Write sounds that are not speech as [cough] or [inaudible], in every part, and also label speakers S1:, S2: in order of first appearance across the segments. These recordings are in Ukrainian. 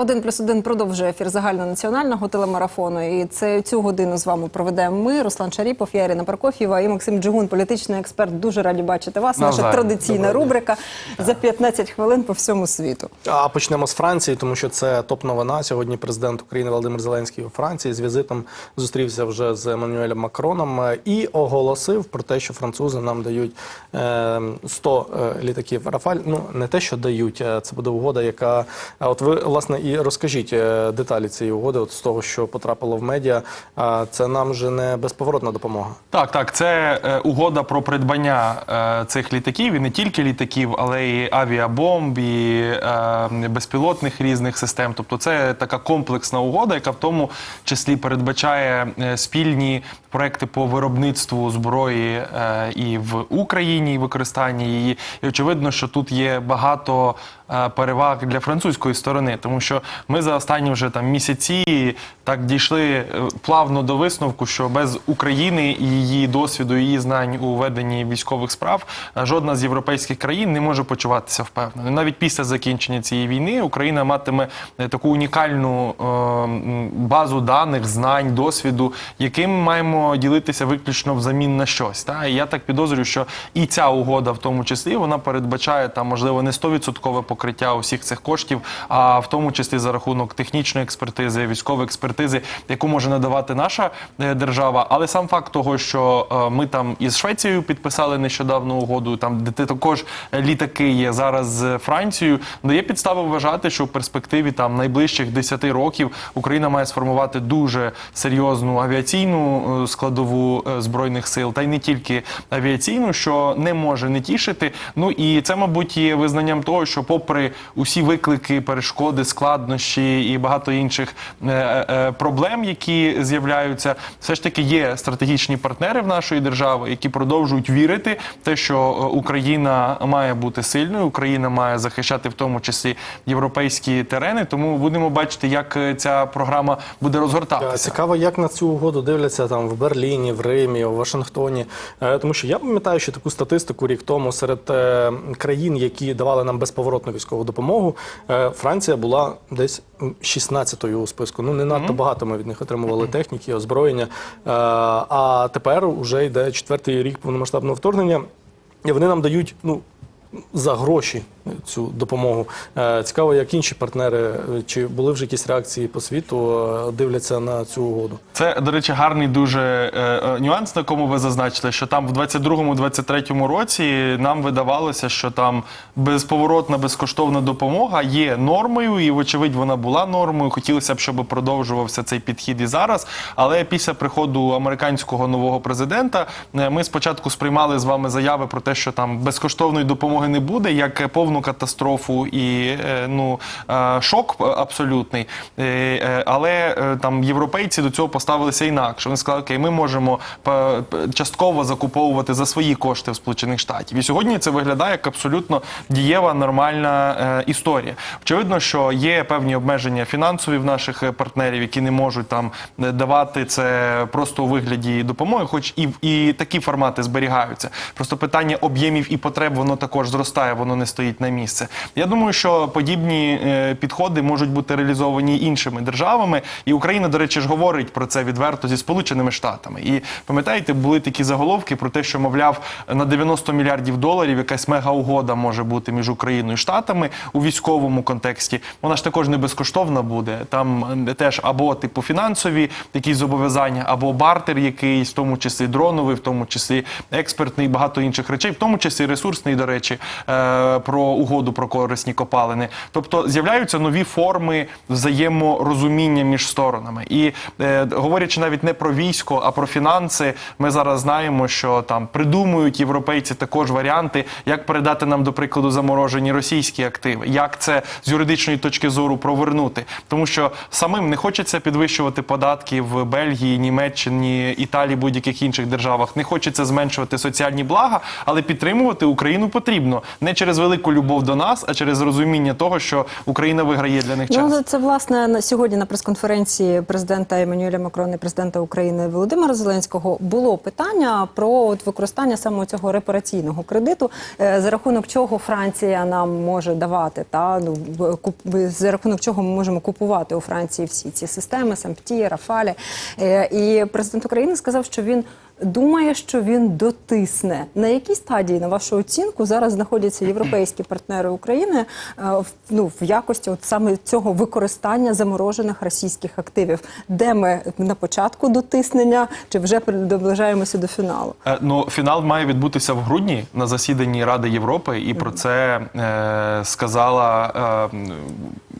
S1: Один плюс один продовжує ефір загальнонаціонального телемарафону. І це цю годину з вами проведемо ми, Руслан Шаріпов, я Ірина Прокоф'єва і Максим Джигун, політичний експерт. Дуже раді бачити вас. Наша традиційна рубрика за 15 хвилин по всьому світу.
S2: А почнемо з Франції, тому що це топ-новина. Сьогодні президент України Володимир Зеленський у Франції з візитом зустрівся вже з Еммануелем Макроном е, і оголосив про те, що французи нам дають е, 100 е, літаків Рафаль. Ну не те, що дають, е, це буде угода, яка от ви власне і розкажіть е, деталі цієї угоди, от з того, що потрапило в медіа. Це нам же не безповоротна допомога.
S3: Так, так, це е, угода про придбання е, цих літаків, і не тільки літаків, але й авіабомб, і безпілотних різних систем. Тобто, це така комплексна угода, яка в тому числі передбачає спільні проекти по виробництву зброї і в Україні, і використання її. І очевидно, що тут є багато переваг для французької сторони, тому що ми за останні вже там місяці так дійшли е, плавно до висновку, що без України і її досвіду, її знань у веденні військових справ е, жодна з європейських країн не може почуватися впевненою. Навіть після закінчення цієї війни Україна матиме е, таку унікальну базу даних, знань, досвіду, яким маємо ділитися виключно взамін на щось. Та? І я так підозрюю, що і ця угода, в тому числі, вона передбачає там, можливо, не 100% покриття усіх цих коштів, а в тому числі за рахунок технічної експертизи, військової експертизи, яку може надавати наша е, держава. Але сам факт того, що е, ми там із Швецією підписали нещодавно угоду, там де також літаки є зараз з Францією, дає підстави вважати, що в перспективі там найближчих 10 років Україна має сформувати дуже серйозну авіаційну е, складову е, збройних сил, та й не тільки авіаційну, що не може не тішити. Ну і це, мабуть, є визнанням того, що, попри усі виклики, перешкоди, складнощі і багато інших е, е, проблем, які з'являються, все ж таки є стратегічні партнери в нашої держави, які продовжують вірити в те, що е, Україна має бути сильною, Україна має захищати в тому числі європейські терени. Тому будемо бачити, як е, ця програма буде
S2: Е,
S3: розгортатися.
S2: Цікаво, як на цю угоду дивляться там в Берліні, в Римі, у Вашингтоні. Е, Тому що я пам'ятаю, що таку статистику рік тому серед е, країн, які давали нам безповоротну військову допомогу, е, Франція була десь 16-ю у списку. Ну не надто багато ми від них отримували техніки, озброєння. Е, А тепер вже йде четвертий рік повномасштабного вторгнення, і вони нам дають ну. За гроші цю допомогу. Е, Цікаво, як інші партнери, е, чи були вже якісь реакції по світу, е, дивляться на цю угоду.
S3: Це, до речі, гарний дуже нюанс, на якому ви зазначили, що там в 22-23 році нам видавалося, що там безповоротна безкоштовна допомога є нормою, і, вочевидь, вона була нормою. Хотілося б, щоб продовжувався цей підхід і зараз. Але після приходу американського нового президента ми спочатку сприймали з вами заяви про те, що там безкоштовної допомоги не буде, як повну катастрофу і е, ну е, шок абсолютний. Е, Але там європейці до цього поставилися інакше. Вони сказали, окей, ми можемо частково закуповувати за свої кошти в Сполучених Штатів. І сьогодні це виглядає як абсолютно дієва нормальна історія. Очевидно, що є певні обмеження фінансові в наших партнерів, які не можуть там давати це просто у вигляді допомоги, хоч і, і такі формати зберігаються. Просто питання об'ємів і потреб воно також зростає, воно не стоїть на місце. Я думаю, що подібні е, підходи можуть бути реалізовані іншими державами, і Україна, до речі, ж говорить про це відверто зі Сполученими Штатами. І пам'ятаєте, були такі заголовки про те, що мовляв на 90 мільярдів доларів якась мега-угода може бути між Україною і Штатами у військовому контексті. Вона ж також не безкоштовна буде. Там е, теж або типу фінансові якісь зобов'язання, або бартер якийсь, в тому числі дроновий, в тому числі експертний, багато інших речей, в тому числі ресурсний, до речі, е, про угоду про корисні копалини. Тобто з'являються нові форми взаєморозуміння між сторонами. І е, говорячи навіть не про військо, а про фінанси, ми зараз знаємо, що там придумують європейці також варіанти, як передати нам, до прикладу, заморожені російські активи, як це з юридичної точки зору провернути, тому що самим не хочеться підвищувати податки в Бельгії, Німеччині, Італії, будь-яких інших державах. Не хочеться зменшувати соціальні блага, але підтримувати Україну потрібно не через велику любов до нас, а через розуміння того, що Україна виграє для них час.
S1: Ну, це власне на сьогодні на прес-конференції президента Еммануеля Макрона і президента України Володимира Зеленського було питання про от використання саме цього репараційного кредиту, е, за рахунок чого Франція нам може давати, та ну куп- за рахунок чого ми можемо купувати у Франції всі ці системи, Сампті, Рафалі. Е, І президент України сказав, що він. Думає, що він дотисне. На якій стадії, на вашу оцінку, зараз знаходяться європейські партнери України е, в, ну, в якості от саме цього використання заморожених російських активів? Де ми на початку дотиснення, чи вже наближаємося до фіналу?
S3: Е, Ну, фінал має відбутися в грудні на засіданні Ради Європи, і про це е, сказала е,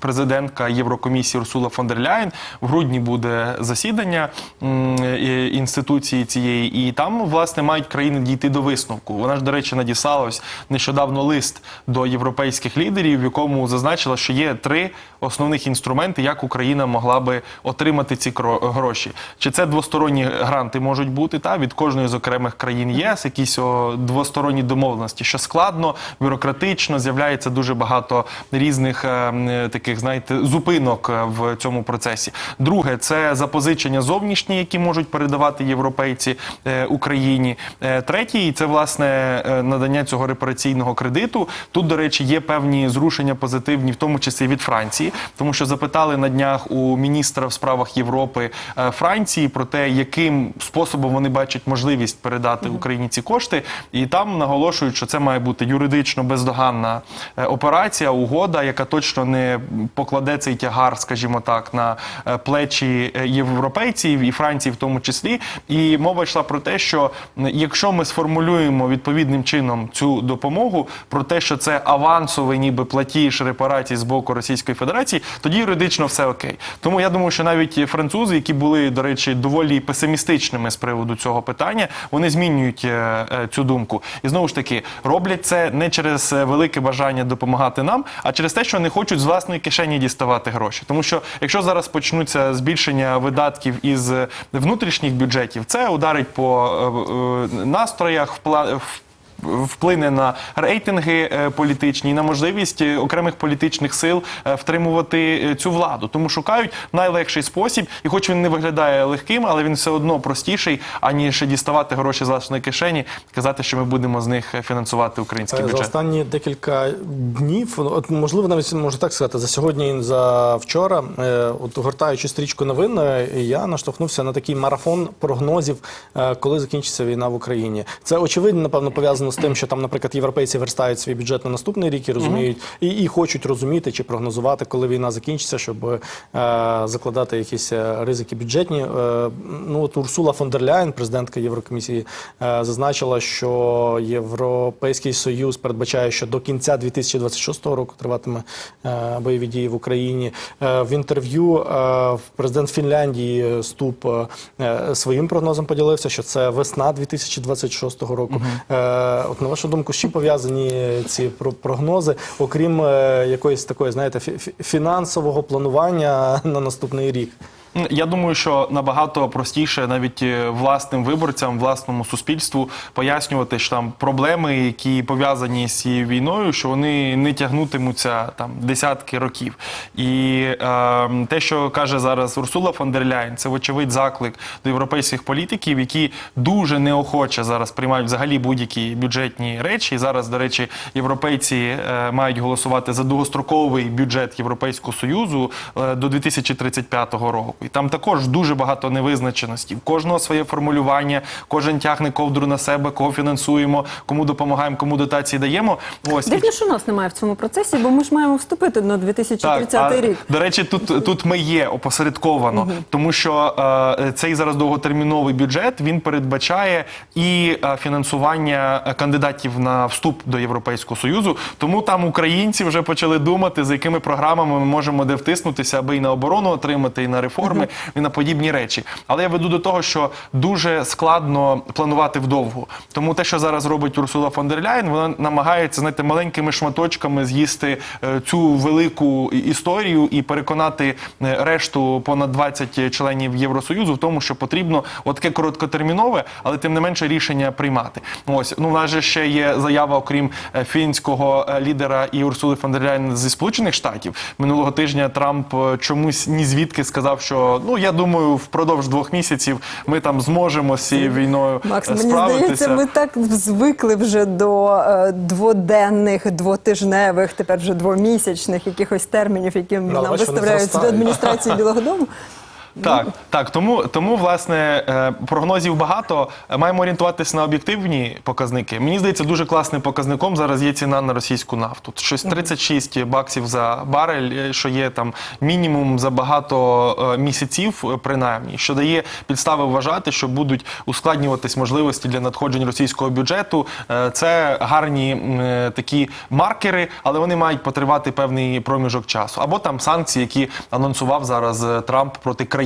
S3: президентка Єврокомісії Урсула фон дер Ляєн. В грудні буде засідання е, інституції цієї, і там власне мають країни дійти до висновку. Вона ж, до речі, надіслала ось нещодавно лист до європейських лідерів, в якому зазначила, що є три основних інструменти, як Україна могла би отримати ці гроші. Чи це двосторонні гранти можуть бути та від кожної з окремих країн ЄС, якісь двосторонні домовленості, що складно, бюрократично з'являється дуже багато різних е, таких, знаєте, зупинок е, в цьому процесі. Друге, це запозичення зовнішні, які можуть передавати європейці е, Україні. Е, Третій це власне е, надання цього репараційного кредиту. Тут, до речі, є певні зрушення позитивні, в тому числі від Франції, тому що запитали на днях у міністра в справах Європи Франції про те, яким способом вони бачать можливість передати Україні ці кошти, і там наголошують, що це має бути юридично бездоганна операція, угода, яка точно не покладе цей тягар, скажімо так, на плечі європейців і Франції, в тому числі. І мова йшла про те, що якщо ми сформулюємо відповідним чином цю допомогу, про те, що це авансовий, ніби платіж репарацій з боку Російської Федерації, тоді юридично все окей. Тому я думаю, що навіть французи, які були, до речі, доволі песимістичними з приводу цього питання, вони змінюють е, е, цю думку. І знову ж таки роблять це не через е, велике бажання допомагати нам, а через те, що не хочуть з власної кишені діставати гроші. Тому що якщо зараз почнуться збільшення видатків із внутрішніх бюджетів, це ударить по е, е, настроях, в- Вплине на рейтинги е, політичні, і на можливість е, окремих політичних сил е, втримувати цю владу. Тому шукають найлегший спосіб, і хоч він не виглядає легким, але він все одно простіший, аніж діставати гроші з власної кишені, казати, що ми будемо з них фінансувати український
S2: Е, За останні декілька днів, от можливо, навіть можу так сказати, за сьогодні і за вчора, от гортаючи стрічку новин, я наштовхнувся на такий марафон прогнозів, коли закінчиться війна в Україні. Це очевидно, напевно, пов'язано з тим, що там, наприклад, європейці верстають свій бюджет на наступний рік і розуміють, і, і хочуть розуміти чи прогнозувати, коли війна закінчиться, щоб е, закладати якісь е, ризики бюджетні. Е, ну от Урсула фон дер Ляєн, президентка Єврокомісії, е, зазначила, що Європейський Союз передбачає, що до кінця 2026 року триватиме е, бойові дії в Україні. Е, в інтерв'ю е, президент Фінляндії Ступ е, своїм прогнозом поділився, що це весна 2026 року. Е, от на вашу думку, чим пов'язані ці прогнози, окрім е, якоїсь такої, знаєте, фі- фі- фінансового планування [laughs] на наступний рік?
S3: Я думаю, що набагато простіше навіть е, власним виборцям, власному суспільству пояснювати, що там проблеми, які пов'язані з цією війною, що вони не тягнутимуться там десятки років. І е, те, що каже зараз Урсула фон дер Ляйн, це вочевидь заклик до європейських політиків, які дуже неохоче зараз приймають взагалі будь-які бюджетні речі. Зараз, до речі, європейці е, мають голосувати за довгостроковий бюджет Європейського союзу е, до 2035 року. І там також дуже багато невизначеності. В кожного своє формулювання, кожен тягне ковдру на себе, кого фінансуємо, кому допомагаємо, кому дотації даємо. Ось
S1: Дивно, що нас немає в цьому процесі, бо ми ж маємо вступити на 2030
S3: а,
S1: рік.
S3: До речі, тут, тут ми є опосередковано, тому що е, цей зараз довготерміновий бюджет він передбачає і е, фінансування кандидатів на вступ до Європейського Союзу. Тому там українці вже почали думати, за якими програмами ми можемо де втиснутися, аби і на оборону отримати, і на реформи реформи і на подібні речі. Але я веду до того, що дуже складно планувати вдовгу. Тому те, що зараз робить Урсула фон дер Ляєн, вона намагається знаєте, маленькими шматочками з'їсти е, цю велику історію і переконати е, решту понад 20 членів Євросоюзу в тому, що потрібно от таке короткотермінове, але тим не менше рішення приймати. Ось ну у нас же ще є заява, окрім е, фінського лідера і Урсули фон дер Ляєн зі Сполучених Штатів. Минулого тижня Трамп чомусь ні звідки сказав, що ну я думаю, впродовж двох місяців ми там зможемо з цією війною
S1: Макс,
S3: справитися.
S1: мені здається, ми так звикли вже до е, дводенних, двотижневих, тепер вже двомісячних якихось термінів, які нам виставляють з адміністрації Білого Дому. [laughs]
S3: Так, так, тому, тому власне е, прогнозів багато. Маємо орієнтуватися на об'єктивні показники. Мені здається, дуже класним показником зараз є ціна на російську нафту. Щось 36 баксів за барель, е, що є там мінімум за багато е, місяців, принаймні, що дає підстави вважати, що будуть ускладнюватись можливості для надходжень російського бюджету. Це гарні е, такі маркери, але вони мають потривати певний проміжок часу. Або там санкції, які анонсував зараз Трамп проти країн,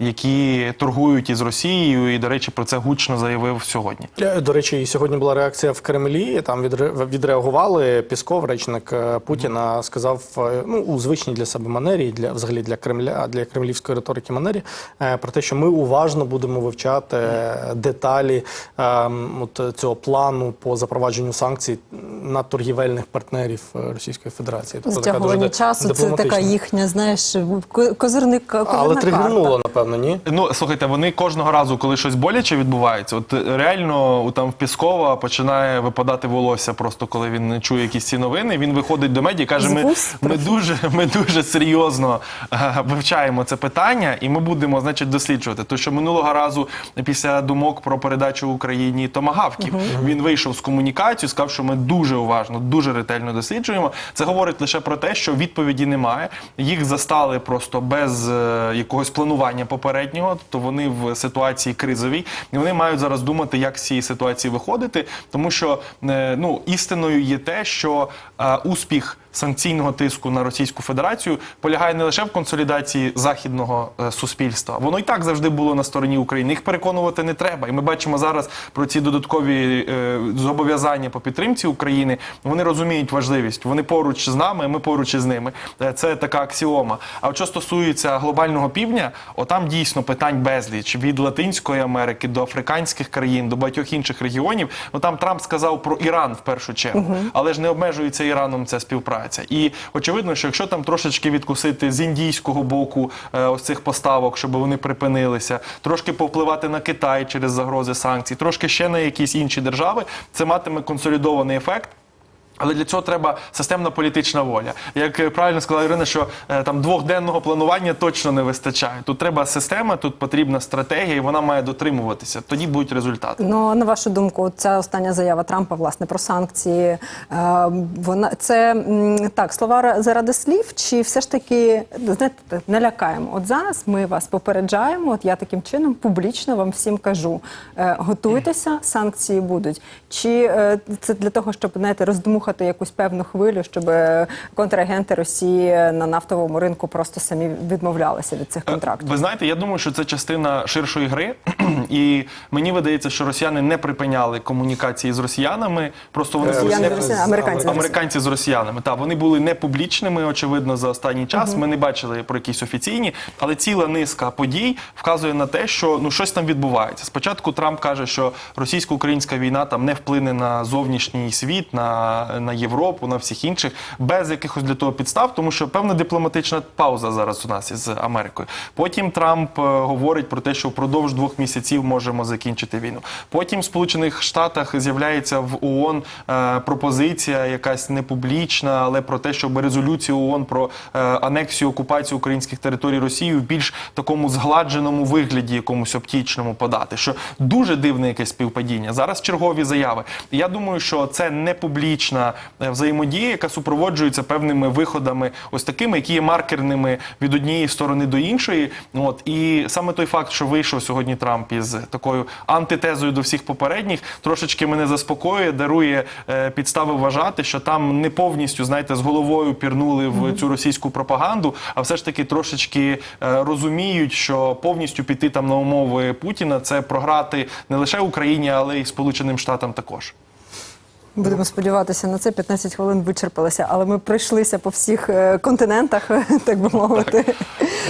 S3: які торгують із Росією, і до речі, про це гучно заявив сьогодні.
S2: Е, До речі, і сьогодні була реакція в Кремлі. Там відре- відреагували. Пісков, речник е, Путіна, сказав е, ну у звичній для себе манері, для взагалі для Кремля, для кремлівської риторики манері, про те, що ми уважно будемо вивчати деталі е, от цього плану по запровадженню санкцій на торгівельних партнерів Російської Федерації. Тобто така дуже
S1: часу це така їхня, знаєш, ко- козирник,
S2: Але
S1: карта.
S2: Тригернуло, напевно, ні.
S3: Ну слухайте, вони кожного разу, коли щось боляче відбувається, от е, реально у там в Піскова починає випадати волосся, просто коли він чує якісь ці новини. Він виходить до медіа і каже: ми, ми дуже, ми дуже серйозно е, вивчаємо це питання, і ми будемо, значить, досліджувати. То що минулого разу після думок про передачу Україні томагавків він вийшов з комунікацією, сказав, що ми дуже уважно, дуже ретельно досліджуємо. Це говорить лише про те, що відповіді немає. Їх застали просто без е, якогось планування попереднього, тобто вони в ситуації кризовій, і вони мають зараз думати, як з цієї ситуації виходити, тому що е, ну істиною є те, що е, успіх. Санкційного тиску на Російську Федерацію полягає не лише в консолідації західного е, суспільства. Воно і так завжди було на стороні України. Їх переконувати не треба. І ми бачимо зараз про ці додаткові е, зобов'язання по підтримці України. Вони розуміють важливість. Вони поруч з нами, ми поруч із ними. Е, Це така аксіома. А от що стосується глобального півдня, отам дійсно питань безліч від Латинської Америки до африканських країн, до багатьох інших регіонів. Ну там Трамп сказав про Іран в першу чергу, але ж не обмежується Іраном ця співпраця. І очевидно, що якщо там трошечки відкусити з індійського боку е, ось цих поставок, щоб вони припинилися, трошки повпливати на Китай через загрози санкцій, трошки ще на якісь інші держави, це матиме консолідований ефект. Але для цього треба системна політична воля. Як е, правильно сказала Ірина, що е, там двохденного планування точно не вистачає. Тут треба система, тут потрібна стратегія, і вона має дотримуватися. Тоді будуть результати.
S1: Ну на вашу думку, ця остання заява Трампа власне про санкції. е, Вона це так слова заради слів, чи все ж таки знаєте, не лякаємо? От зараз ми вас попереджаємо. От я таким чином публічно вам всім кажу: готуйтеся, санкції будуть. Чи це для того, щоб знаєте, роздмухати якусь певну хвилю, щоб е, контрагенти Росії на нафтовому ринку просто самі відмовлялися від цих контрактів?
S3: Ви знаєте, я думаю, що це частина ширшої гри, [clears throat] і мені видається, що росіяни не припиняли комунікації з росіянами. Просто вони
S1: Росіяни
S3: не-
S1: з американці
S3: американці з росіянами. Та вони були не публічними, очевидно, за останній час. Ми не бачили про якісь офіційні, але ціла низка подій вказує на те, що ну щось там відбувається. Спочатку Трамп каже, що російсько-українська війна там не вплине на зовнішній світ, на, на Європу, на всіх інших, без якихось для того підстав, тому що певна дипломатична пауза зараз у нас із Америкою. Потім Трамп е, говорить про те, що впродовж двох місяців можемо закінчити війну. Потім в Сполучених Штатах з'являється в ООН е, пропозиція, якась не публічна, але про те, щоб резолюцію ООН про е, анексію окупацію українських територій Росією в більш такому згладженому вигляді, якомусь оптічному подати. Що дуже дивне якесь співпадіння. Зараз чергові заяви. Я думаю, що це не публічна е, взаємодія, яка супроводжується певними виходами, ось такими, які є маркерними від однієї сторони до іншої. От і саме той факт, що вийшов сьогодні Трамп із такою антитезою до всіх попередніх, трошечки мене заспокоює, дарує е, підстави вважати, що там не повністю знаєте з головою пірнули в цю російську пропаганду, а все ж таки трошечки е, розуміють, що повністю піти там на умови Путіна це програти не лише Україні, але й Сполученим Штатам також.
S1: Будемо сподіватися на це. 15 хвилин вичерпалися, але ми пройшлися по всіх е, континентах, [laughs] так би мовити.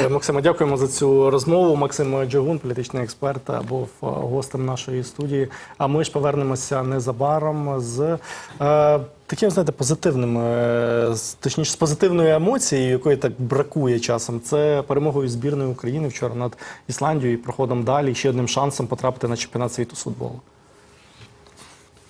S2: Е, Максиме, дякуємо за цю розмову. Максим Джагун, політичний експерт, був е, гостем нашої студії. А ми ж повернемося незабаром з таким, знаєте, позитивним, точніше, з позитивною емоцією, якої так бракує часом. Це перемогою збірної України вчора над Ісландією і проходом далі, ще одним шансом потрапити на чемпіонат світу з футболу.